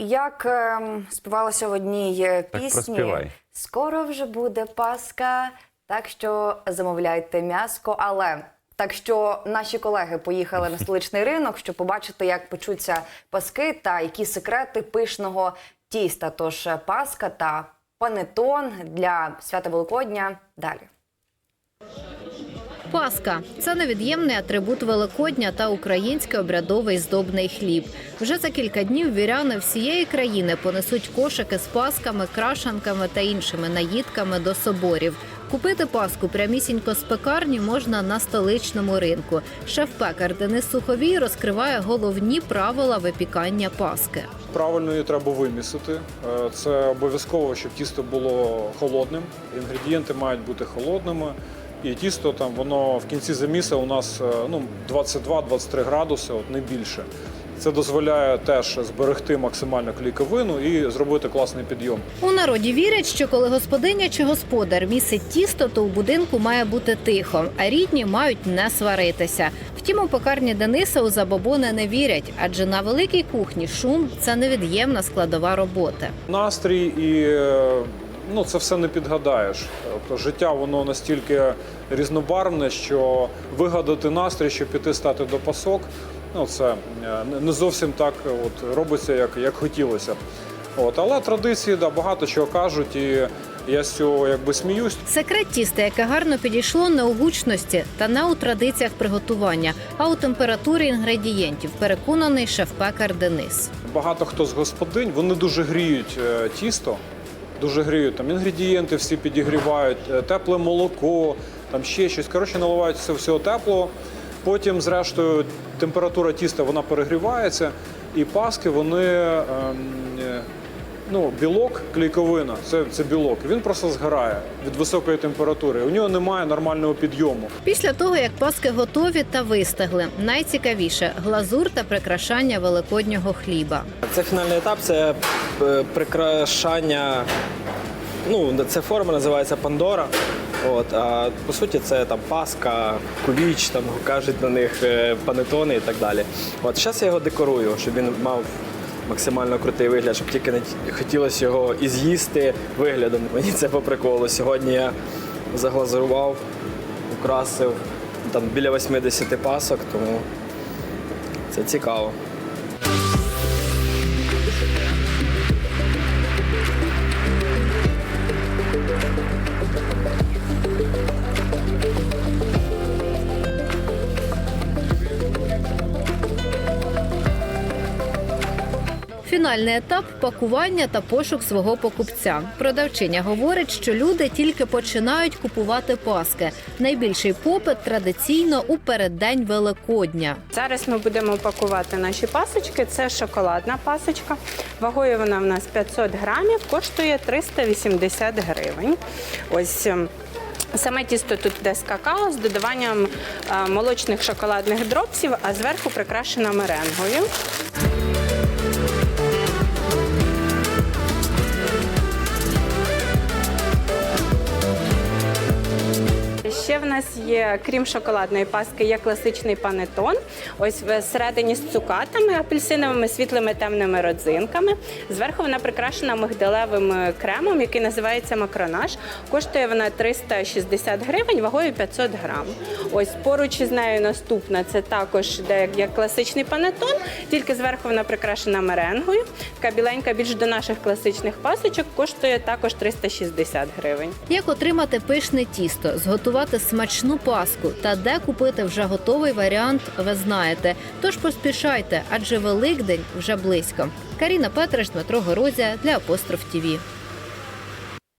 Як ем, співалося в одній е, Так пісні, проспівай. скоро вже буде Пасха, так що замовляйте м'яско. Але так що наші колеги поїхали на столичний ринок, щоб побачити, як печуться паски та які секрети пишного тіста. Тож е, паска та панетон для свята Великодня далі. Паска це невід'ємний атрибут Великодня та український обрядовий здобний хліб. Вже за кілька днів віряни всієї країни понесуть кошики з пасками, крашанками та іншими наїдками до соборів. Купити паску прямісінько з пекарні можна на столичному ринку. Шеф-пекар Денис Суховій розкриває головні правила випікання паски. Правильно її треба вимісити. Е, Це обов'язково, щоб тісто було холодним. Інгредієнти мають бути холодними. І тісто там воно в кінці заміса у нас е, ну, 22-23 градуси, от не більше. Це дозволяє теж зберегти максимально клейковину і зробити класний підйом. У народі вірять, що коли господиня чи господар місить тісто, то у будинку має бути тихо, а рідні мають не сваритися. Втім, у пекарні Дениса у забобони не вірять, адже на великій кухні шум це невід'ємна складова роботи. Настрій і е, ну, це все не підгадаєш. Тобто життя воно настільки різнобарвне, що вигадати настрій, щоб піти стати до пасок, ну це е, не- зовсім так от, робиться, як, як хотілося. От, але традиції да, багато чого кажуть, і я з цього якби сміюсь. Секрет тіста, яке гарно підійшло не у гучності та не у традиціях приготування, а у температурі інгредієнтів. Переконаний шеф-пекар Денис. Багато хто з господинь вони дуже гріють е, тісто, дуже гріють там інгредієнти, всі підігрівають, е, тепле молоко, там ще щось. Коротше, наливають все всього теплого. Потім, зрештою, температура тіста вона перегрівається, і паски вони. ем, е, Ну, білок, клейковина це, це білок. Він просто згорає від високої температури. У нього немає нормального підйому. Pісля того, як паски готові та вистигли, найцікавіше глазур та прикрашання великоднього хліба. Це фінальний етап, це е, прикрашання. Ну, це форма називається Пандора. От, а по суті, це там паска, куліч, там кажуть на них е, панетони і так далі. От зараз я його декорую, щоб він мав максимально крутий вигляд, щоб тільки не хотілося його і з'їсти виглядом. Мені це по приколу. Сьогодні я заглазурував, украсив там біля 80 пасок, тому це цікаво. Фінальний етап пакування та пошук свого покупця. Продавчиня говорить, що люди тільки починають купувати паски. Найбільший попит традиційно у переддень Великодня. Зараз ми будемо пакувати наші пасочки. Це шоколадна пасочка. Вагою вона в нас 500 грамів, коштує 380 гривень. Ось. ем, Саме тісто тут йде з какао з додаванням е, молочних шоколадних дропсів, а зверху прикрашена меренгою. Нас є, крім шоколадної паски, є класичний панетон. Ось всередині з цукатами, апельсиновими, світлими темними родзинками. Зверху вона прикрашена мигдалевим е, кремом, який називається макронаж. Коштує вона 360 гривень, вагою 500 грам. Ось поруч із нею наступна це також як класичний панетон, тільки зверху вона прикрашена меренгою. Така біленька, більш до наших класичних пасочок, коштує також 360 гривень. Як отримати пишне тісто, зготувати смачну паску та де купити вже готовий варіант, ви знаєте. Тож поспішайте, адже Великдень вже близько. Каріна Петраш, Дмитро Горозія для Апостроф ТІВІ.